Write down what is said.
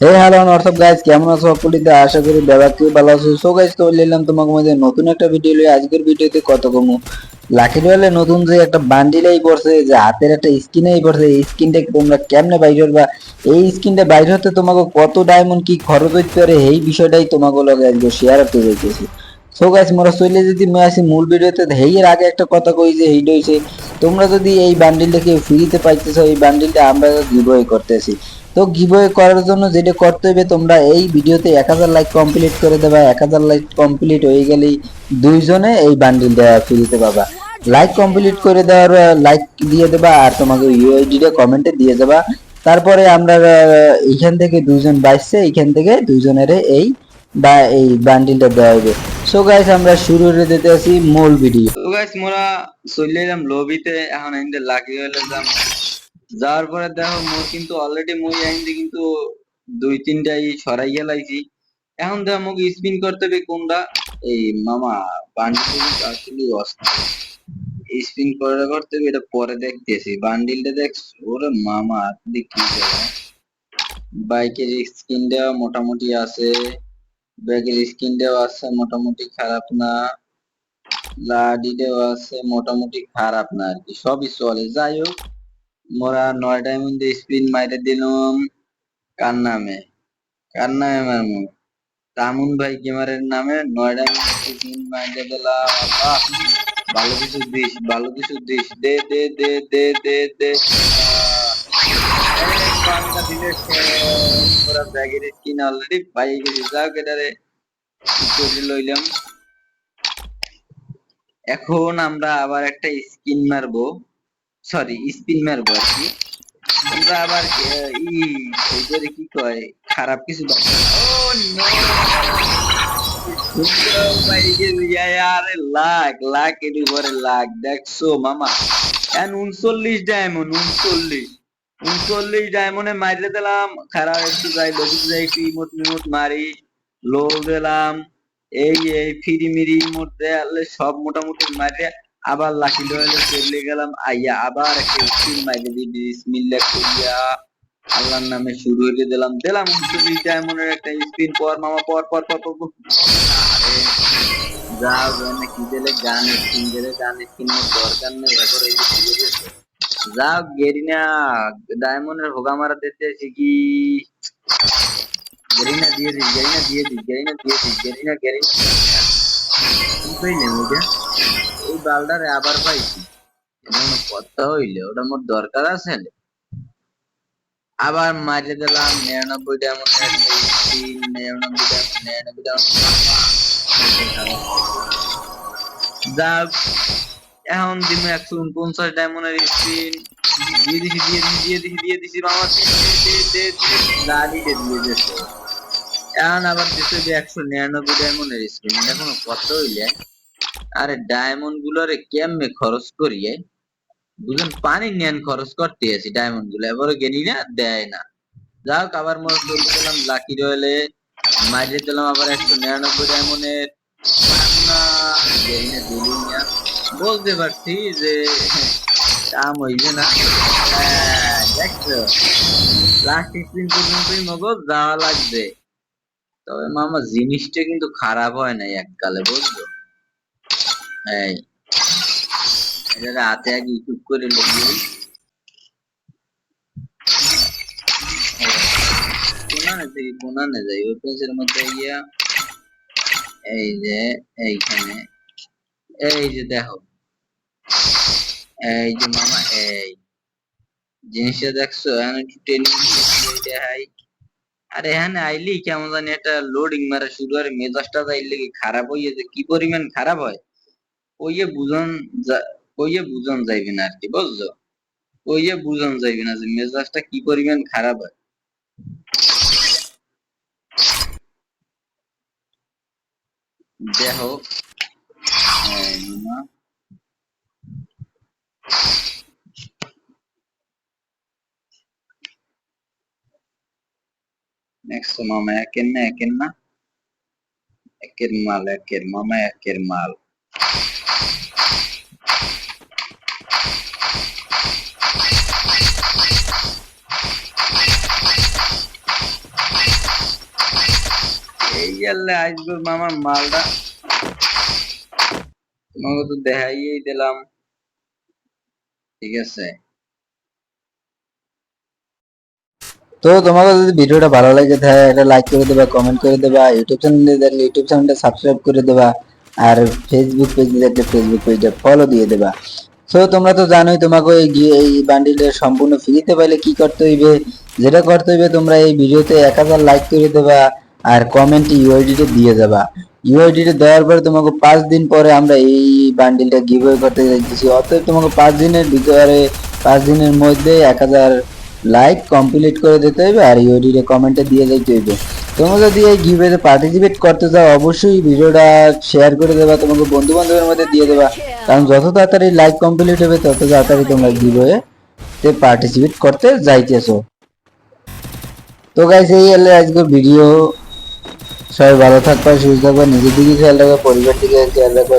হে hello WhatsApp guys কেমন আছো সকলেতে আশা করি ব্যাপার কেউ ভালো আছো। সো গাইস তো নিলাম তোমাকে মধ্যে নতুন একটা ভিডিও লই আজকের ভিডিওতে কত কমু। লাকি রয়েলে নতুন যে একটা বান্ডিলেই পড়ছে, যে হাতের একটা স্কিনেই পড়ছে, এই স্কিনটা তোমরা কেমনে বাইর করবা? এই স্কিনটা বাইর হতে তোমাকে কত ডায়মন্ড কি খরচ হইতে পারে, এই বিষয়টাই তোমাকে লগে আজকে শেয়ার করতে যাইতেছি সো গাইস মোরা চলে যদি মই আসি মূল ভিডিওতে হেইয়ের আগে একটা কথা কই যে হেইড হইছে তোমরা যদি এই বান্ডিলটাকে ফ্রিতে পাইতেছো, এই বান্ডিলটা আমরা গিভওয়ে করতেছি। তো গিভওয়ে করার জন্য যেটা করতে হবে তোমরা এই ভিডিওতে এক হাজার লাইক কমপ্লিট করে দেবা এক হাজার লাইক কমপ্লিট হয়ে গেলেই দুইজনে এই বান্ডিলটা ফ্রিতে পাবা লাইক কমপ্লিট করে দেওয়ার লাইক দিয়ে দেবা আর তোমাকে ইউআইডিটা কমেন্টে দিয়ে দেবা। তারপরে আমরা আহ, এইখান থেকে দুইজন বাইসছে এইখান থেকে দুইজনের এই বা এই বান্ডিলটা দেওয়া হবে। সো গাইস আমরা শুরু করে দিতে আসি মূল ভিডিও তো গাইস মোরা চলে এলাম লবিতে এখন লাকি হইলে যাম যাওয়ার পরে দেখো, মোর কিন্তু অলরেডি মুই আইন্দে কিন্তু দুই তিনটাই সরাই গেলাইছি। এখন দেখো, মোক স্পিন করতে হবে কোনটা? এই মামা বান্ডিল আসলে স্পিন করে করতে হবে, এটা পরে দেখতেছি। বান্ডিলটা দেখ, ওরে মামা করে বাইকের স্কিন দেওয়া মোটামুটি আছে ব্যাগের স্কিন দেওয়া আছে, মোটামুটি খারাপ না। লাডিটাও আছে, মোটামুটি খারাপ না আর কি, সবই চলে। যাই হোক মোরা নয় ডায়মন্ড স্পিন মাইরে দিলাম কার নামে কার নামে মারমু। তামুন ভাই গেমারের নামে নয় ডায়মন্ড স্পিন মাইরে দিলাম। ভালো কিছু দিস, ভালো কিছু দিস। দে দে দে দে দে দে। ব্যাগের স্কিন অলরেডি পাই লইলাম। এখন আমরা আবার একটা স্কিন মারবো। সরি স্পিন মারবো আর কি আমরা আবার ই, এদের কি কয়? খারাপ কিছু নো লাখ লাখ মামা? উনচল্লিশ ডায়মন্ড উনচল্লিশ। উনচল্লিশ ডায়মন্ডে দিলাম। খারাপ একটু যাই একটু মারি। দিলাম। এই এই, ফিরি মিরি আলে সব মোটামুটি মারিয়ে আবার লাকি ডয়েলে চলে গেলাম, আইয়া আবার একটা মাইরে দিই, বিসমিল্লাহ কইয়া আল্লাহর নামে শুরু হইতে দিলাম। দিলাম ডায়মন্ডের একটা স্পিন পর মামা, পর পর পর পর। আরে কি দিলে গান দিলে গান দরকার নেই এখন এই যে দিয়ে গেরিনা, ডায়মন্ডের হোগা মারা দিতে শিখি গেরিনা দিয়ে দিস গেরিনা দিয়ে দিস গেরিনা দিয়ে দিস গেরিনা গেরিনা। নেই বালটারে আবার পাইছি। কথা হইলে ওটা মোর দরকার আছে আবার মারিয়ে দিলাম নিরানব্বই ডায়মন্ড এখন দিন একশো উনপঞ্চাশ ডায়মন্ডের স্পিন দিয়ে দিছি দিয়ে দিছি দিয়ে দিছি দিয়ে দিছি লাড়িতে দিয়ে এখন আবার যে একশো নিরানব্বই ডায়মন্ডের এটা কোনো কথা হইলে আরে ডায়মন্ড গুলোরে কেমনে খরচ করিয়ে বুঝলেন পানি নিয়ান খরচ করতে আছি ডায়মন্ডগুলো এবারে গেলি না? দেয় না। যাক আবার মনে চলতে গেলাম লাকি রয়েলে মারিয়ে দিলাম আবার একশো নিরানব্বই ডায়মন্ডের বলতে পারছি যে কাম হইবে না। হ্যাঁ, দেখছ? লাস্ট স্ক্রিন পর্যন্তই মগজ যাওয়া লাগবে। তবে মামা জিনিসটা কিন্তু খারাপ হয় না এককালে বুঝছ? হাতে আগে ইউটিউব করে গিয়া এই যে দেখো, এই যে মামা জিনিসটা দেখছ? আরে এখানে আইলি কেমন জানি একটা লোডিং মারা শুরু, আর মেজাজটা যাইলে খারাপ হয়ে যে কি পরিমাণ খারাপ হয়? বুঝন যা- ওইয়ে বুঝন যাইবে না আর কি বুঝছ? ওইয়ে বুঝন যাইবে না যে মেজাজটা কি পরিমাণ খারাপ হয়। দেখো নেক্সট মামা একের না একের না? একের মাল, একের, মামা একের মাল। আল্লাহ আইসগুর মামার মালটা। তোমাকে তো দেখাইয়েই দিলাম। ঠিক আছে। তো তোমাকে যদি ভিডিওটা ভালো লাগে থাকে একটা লাইক করে দেবা কমেন্ট করে দেবা ইউটিউব চ্যানেলে দেখলে ইউটিউব চ্যানেলটা সাবস্ক্রাইব করে দেবা, আর ফেসবুক পেজে দেখলে ফেসবুক পেজটা ফলো দিয়ে দেবা। সো তোমরা তো জানোই, তোমাকে এই বান্ডিলটা সম্পূর্ণ ফ্রিতে পাইলে কি করতে হইবে? যেটা করতে হইবে, তোমরা এই ভিডিওতে এক হাজার লাইক করে দেবা আর কমেন্টে ইউআইডিটা দিয়ে যাবা ইউআইডিটা দেওয়ার পরে তোমাকে পাঁচ দিন পরে আমরা এই বান্ডিলটা গিভওয়ে করতে যাইতেছি অতএব তোমাকে পাঁচ দিনের ভিতরে, পাঁচ দিনের মধ্যে এক হাজার লাইক কমপ্লিট করে দিতে হবে আর ইউডিরে কমেন্টে দিয়ে যাইতে হইবে তোমরা যদি এই গিভওয়েতে পার্টিসিপেট করতে চাও, অবশ্যই ভিডিওটা শেয়ার করে দেবা, তোমাকে বন্ধু বান্ধবের মধ্যে দিয়ে দেবা। কারণ যত তাড়াতাড়ি লাইক কমপ্লিট হবে, তত তাড়াতাড়ি তোমরা গিভওয়ে তে পার্টিসিপেট করতে যাইতেছো। তো গাইস এই হলো আজকের ভিডিও সবাই ভালো থাকবা সুস্থ থাকবা নিজের দিকে খেয়াল রাখবা পরিবার দিকে খেয়াল রাখবা